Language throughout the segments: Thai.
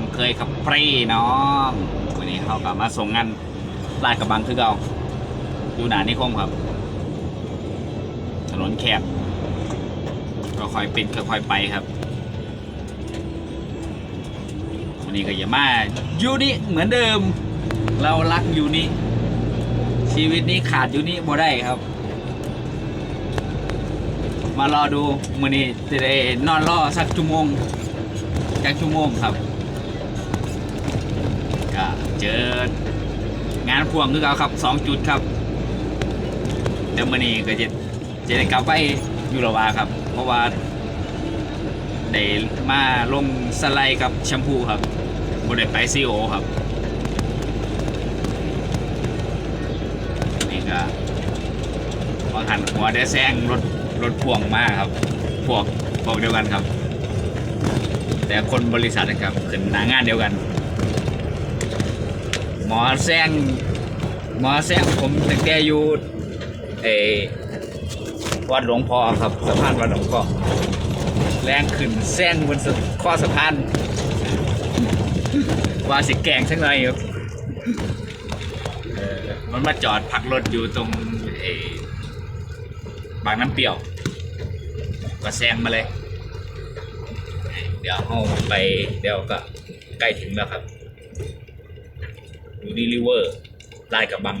ามเคยขับปรีน้องวันนี้เขากลับมาส่งงานลาดกระบังคือเก่าอยู่หนานิคมครับ ถนนแคบก็ค่อยเป็นค่อยไปครับวันนี้ก็อย่ามายูนี่เหมือนเดิม เรารักยูนี่ชีวิตนี้ขาดยูนี่บ่ได้ครับ มารอดูมือนี้จะได้นอนรอสักชั่วโมงสักชั่วโมงครับ ก็เจองานพ่วงคือเขาครับสองจุดครับแต่มือนี้ก็จะจะได้กลับไปยูโรวาครับ เพราะว่าได้มาลงสไลด์กับแชมพูครับบได้ไปซีโอครับนี่ก็พอหันหัวได้แซงรถรถพ่วงมากครับพวกพวกเดียวกันครับ แต่คนบริษัทนะครับขึ้นหน้างานเดียวกัน หมอแซงหมอแซงผมตั้งแต่อยู่เอวัดหลวงพ่อครับสะพานวัดหลวงพ่อแรงขึ้นแซงบนข้อสะพานว่าสิแกงสักหน่อยครับเออมันมาจอดพักรถอยู่ตรงเอบางน้ำเปรี้ยว ก็แซงมาเลย เดี๋ยวเอาไปเดี๋ยวก็ใกล้ถึงแล้วครับ ยูนิลิเวอร์ลายกับบัง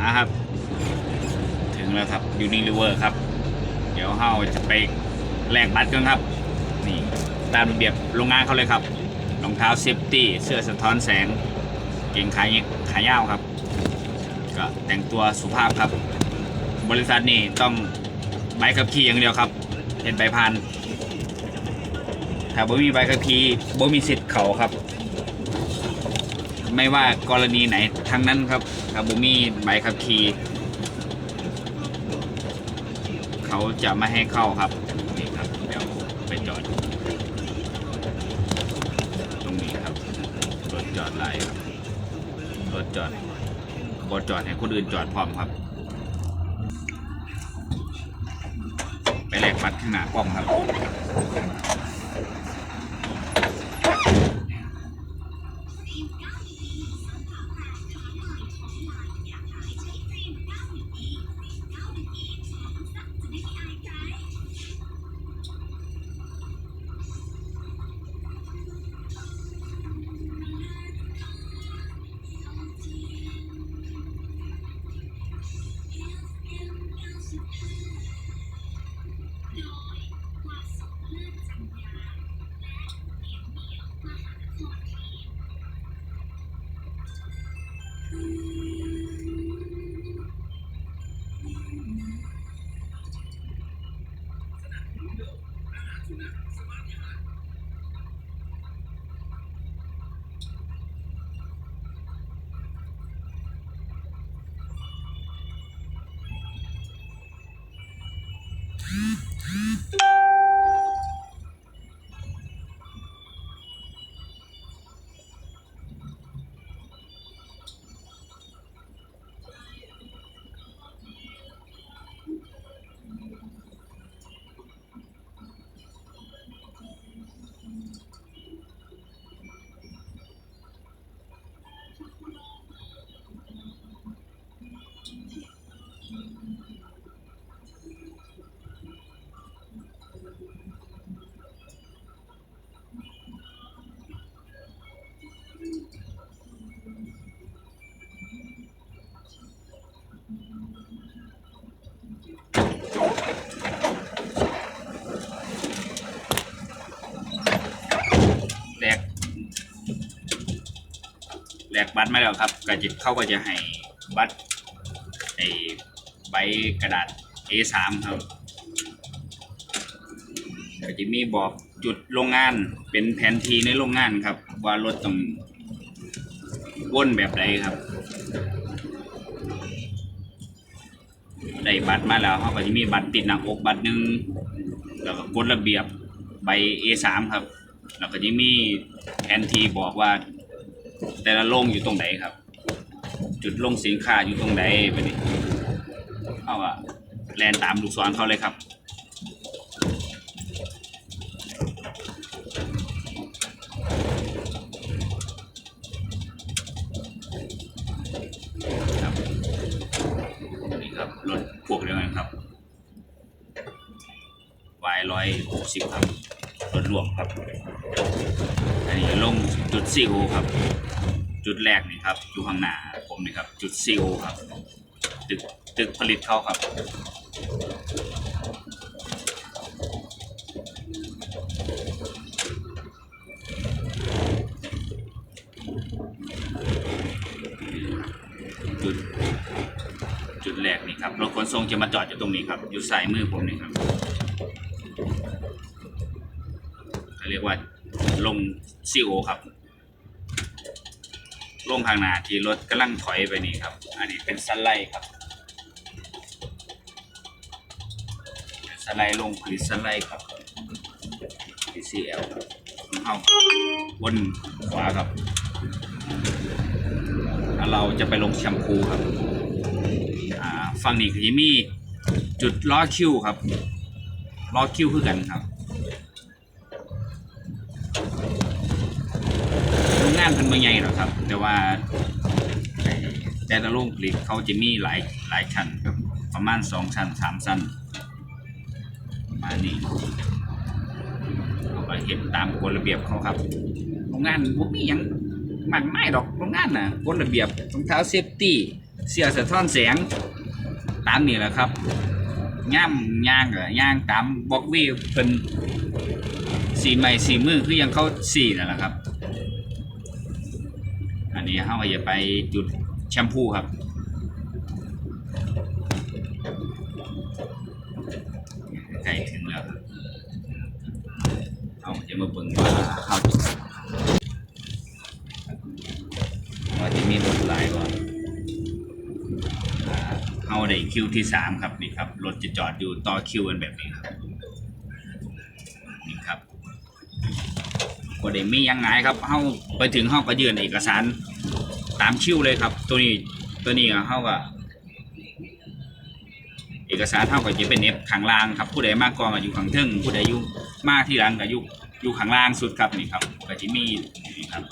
นะครับ ถึงแล้วครับยูนิลิเวอร์ครับ เดี๋ยวเฮาจะไปแลกบัตรกันครับ นี่ตามระเบียบโรงงานเขาเลยครับรองเท้าเซฟตี้เสื้อสะท้อนแสง เกงขายขายาวครับ ก็แต่งตัวสุภาพครับ บริษัทนี่ต้องใบขับขี่อย่างเดียวครับเห็นใบพัน ถ้าบ่มีใบขับขี่บ่มีสิทธิ์เขาครับ ไม่ว่ากรณีไหนทั้งนั้นครับ ถ้าบ่มีใบขับขี่เขาจะไม่ให้เข้าครับนี่ครับเดี๋ยวไปจอด ตรงนี้ครับรถจอดไล่ครับรถจอดบดจอดให้คนอื่นจอดพร้อมครับ ไปแลกบัตรข้างหน้าป้อมครับ กบัตรมาแล้วครับก็จะเขาก็จะให้บัตรไอ้ใบกระดาษ A3 ครับก็จะมีบอกจุดโรงงานเป็นแผนทีในโรงงานครับ ว่ารถต้องวนแบบใดครับได้บัตรมาแล้วเขาก็จะมีบัตรติดหนังอกบัตรหนึ่งแล้วก็กฎระเบียบใบ A3 ครับ แล้วก็จะมีแผนทีบอกว่า แต่ละโรงอยู่ตรงไหนครับ จุดลงสินค้าอยู่ตรงไหนไปดิเข้าอะแลนตามลูกศรเขาเลยครับรถพวกเดียวกันครับ Y ร้อยหกสิบครับรถรวมครับ อันนี้ลง จุดซีโอครับ จุดแรกนี่ครับ อยู่ข้างหน้าผมนี่ครับ จุดซีโอครับ ตึกตึกผลิตเขาครับ จุด จุดแรกนี่ครับรถขนส่งจะมาจอดอยู่ตรงนี้ครับ อยู่ซ้ายมือผมนี่ครับเขาเรียกว่าลงซีโอครับ ลงทางหน้าที่รถกำลังถอยไปนี่ครับ อันนี้เป็นสไลด์ครับสไลด์ลงผลิตสไลด์ครับ PCL ครับของเข้าบนขวาครับแล้วเราจะไปลงแชมพูครับฝั่งนี้ก็จะมีจุดล้อคิวครับล้อคิวคือกันครับโรงงานเป็นเมืองใหญ่หรอกครับ แต่ว่าแต่ละโรงผลิตเขาจะมีหลายหลายชั้นครับประมาณสองชั้นสามชั้นประมาณนี้เขาก็เห็นตามกฎระเบียบเขาครับโรงงานพวกนี้ยังมากไม่หรอกโรงงานน่ะกฎระเบียบรองเท้าเซฟตี้เสื้อสะท้อนแสงตามนี่แหละครับย่ำย่างก็ย่างตามบล็อกวีเพิ่นสีใหม่สีมือคือยังเขาสีนั่นแหละครับ อันนี้เฮาก็จะไปจุดแชมพูครับใกล้ถึงแล้วเอาจะมาเบิ่งว่าเฮาว่าจะมีรถหลายบ่เอาได้คิวที่สามครับนี่ครับรถจะจอดอยู่ต่อคิวกันแบบนี้ครับนี่ครับ ก็ได้มียังไงครับเข้าไปถึงห้องก็ยื่นเอกสารตามคิวเลยครับ ตัวนี้ตัวนี้เข้าก็เอกสารเท่ากับจะเป็นเอฟข้างล่างครับผู้ใดมากกองก็อยู่ข้างเทึ่งผู้ใดอยู่มากที่หลังก็อยู่อยู่ข้างล่างสุดครับนี่ครับก็จะมีนี่ครับ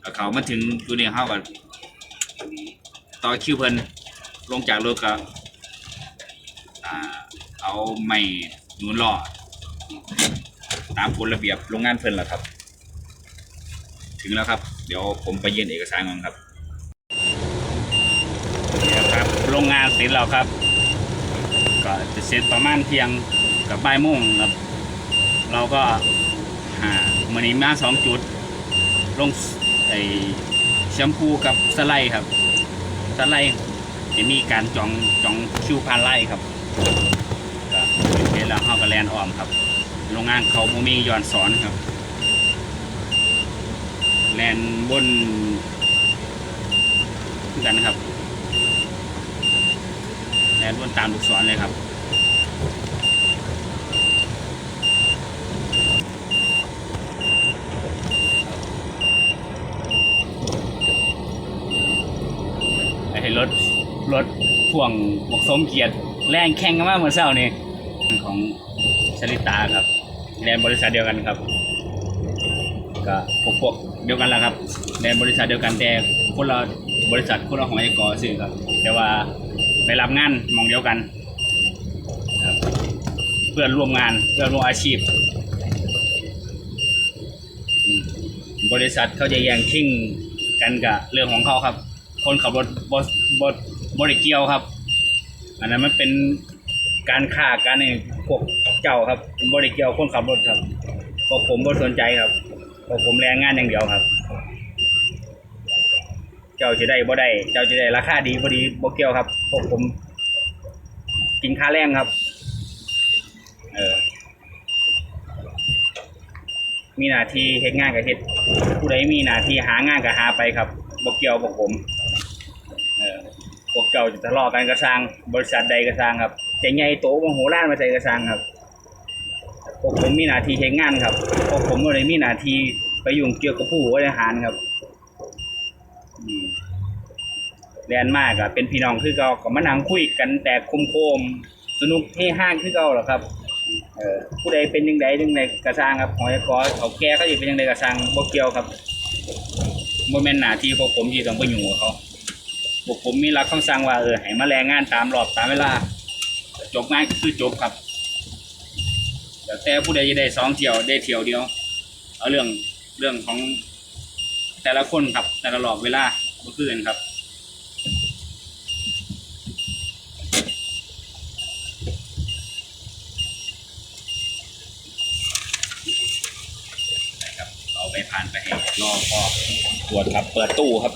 แล้วเขามาถึงตัวนี้เข้ากับต่อคิวเพิ่นลงจากรถก็เอาไม้หนุนล้อตามกฎระเบียบโรงงานเพิ่นแหละครับ ถึงแล้วครับ เดี๋ยวผมไปเยื่นเอกสารก่อนครับนี่ครับโรงงานเสร็จแล้วครับ ก็จะเสร็จประมาณเที่ยงกับบ่ายโมงครับ เราก็หามันนี้มาสองจุด ลงไอแชมพูกับสไลด์ครับสไลด์จะมีการจองจองคิวผ่านไล่ครับก็เวลาเข้ากับแลนออมครับ โรงงานเขาบ่มีย้อนสอนครับ แลนบนกันนะครับ แลนบนตามลูกศรเลยครับไอ้รถรถพ่วงบกสมเกียรติแรงแข่งกันมากเหมื่อเช้านี่ของชลิตาครับแลนบริษัทเดียวกันครับ ก็พวกพวก เดียวกันแหละครับแลนบริษัทเดียวกันแต่คนละบริษัทคนละหอยกอซื้อครับ แต่ว่าไปรับงานมองเดียวกันครับเพื่อนร่วมงานเพื่อนร่วมอาชีพอืมบริษัทเขาจะแย่งชิงกันกับเรื่องของเขาครับ คนขับรถบสบสบริเกียวครับ อันนั้นมันเป็นการฆ่าการนี่พวกเจ้าครับบริเกียวคนขับรถครับเพราะผมบ่สนใจครับ พราะผมแรงงานอย่างเดียวครับ เจ้าจะได้บ่ได้ เจ้าจะได้ราคาดีบ่ดีบ่เกี่ยวครับพราะผม กินค่าแรงครับ เออ มีหน้าที่เฮ็ดงานกับเฮ็ด ผู้ใดมีหน้าที่หางานก็หาไปครับบ่เกี่ยวกับผม เออพวกเจ้าจะทะเลาะกันกระสร้างบริษัทใดกระสร้างครับจะใหญ่โตมโหฬารมาใส่กระสร้างครับ พวกผมมีหน้าที่เฮ็ดงานครับพวกผมบ่ได้มีหน้าที่ไปยุ่งเกี่ยวกับผู้บริหารครับอืมแลนมากอะเป็นพี่น้องคือเก่าก็มานั่งคุยกันแต่คมโคม สนุกเฮฮาคือเก่าหรอครับ เออผู้ใดเป็นยังไงยังไงกระสร้างครับหอยกอเขาแก่เขาจะเป็นยังไงกระสร้างบ่เกี่ยวครับบ่แม่นหน้าที่พวกผมที่ต้องไปอยุ่กับเขาพวกผมมีรับคำสั่งว่าเออให้มาแรงงานตามรอบตามเวลาจบงานก็คือจบครับ แล้วแต่ผู้ใดจะได้สองเที่ยวได้เที่ยวเดียว เอาเรื่องเรื่องของแต่ละคนครับ แต่ละรอบเวลาเมื่อคืนครับนะครับเอาไปผ่านไปให้รอพอตรวจครับ เปิดตู้ครับ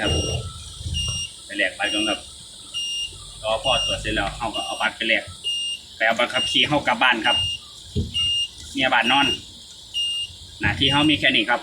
ครับไปแลกบัตรกันครับรอพ่อตรวจเสร็จแล้วเขาก็เอาบัตรไปแลกไปเอาบัตรขับขี่เข้ากลับบ้านครับเนี่ยบัตรนอนหน้าที่เขามีแค่นี้ครับ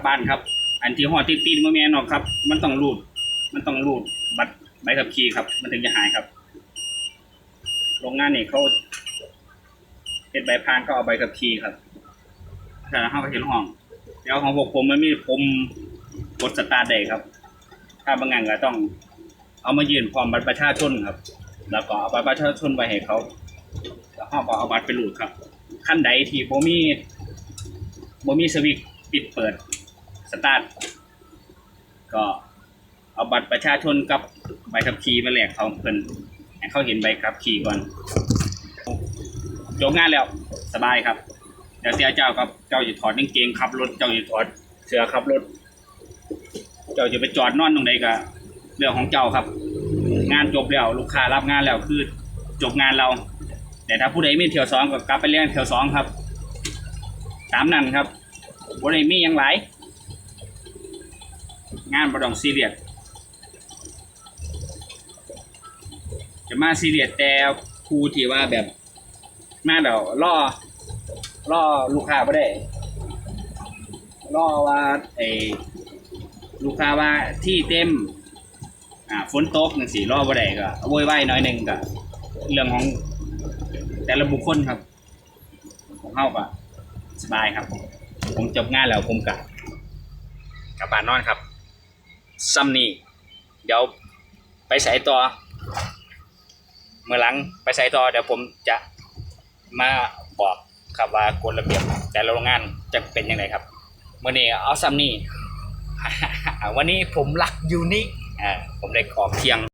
บบ้านครับ อันที่ห่อติดตีนมาแม่นอกครับ มันต้องรูด มันต้องรูดบัตรใบขับขี่ครับ มันถึงจะหายครับ โรงงานนี่เขาเป็นใบพานก็เอาใบขับขี่ครับถ้าเข้าไปเห็นห้องเดี๋ยวของพวกผมมันมีผมกดสตาร์ทได้ครับ ถ้าบางงานก็ต้องเอามายืนพร้อมบัตรประชาชนครับ แล้วก็เอาบัตรประชาชนไปให้เขาแล้วเขาก็เอาบัตรไปรูดครับขั้นใดที่ผมมีบ่มีสวิตปิดเปิด สตาร์ทก็เอาบัตรประชาชนกับใบขับขี่มาแลกเขาเพิ่นให้เขาเห็นใบขับขี่ก่อนจบงานแล้วสบายครับเดี๋ยวเสียเจ้าครับเจ้าจะถอดกางเกงขับรถเจ้าจะถอดเสื้อขับรถ เจ้าจะไปจอดนอนตรงใดก็เรื่องของเจ้าครับ งานจบแล้วลูกค้ารับงานแล้วคือจบงานเรา แต่ถ้าผู้ใดมีเที่ยวสองก็กลับไปเรียนเที่ยวสองครับ ตามนั้นครับบริมียังหล งานบดองซีเรียสจะมาซีเรียสแต่ครูที่ว่าแบบมาแบบล่อล่อลูกค้าไม่ได้ล่อว่าไอ้ลูกค้าว่าที่เต็มอ่าฝนตกนั่นสิล่อบ่ได้ก็โวยวายน่อยหนึ่งก็เรื่องของแต่ละบุคคลครับของเฮาก็สบายครับ ผมจบงานแล้วผมกลับกลับบ้านนอนครับ ซัมนี่เดี๋ยวไปใส่ต่อเมื่อหลังไปใส่ต่อเดี๋ยวผมจะมาบอกครับว่ากฎระเบียบแต่ละโรงงานจะเป็นยังไงครับเมื่อนี้เอาซัมนี่วันนี้ผมรักยูนิคผมได้ขอเที่ยง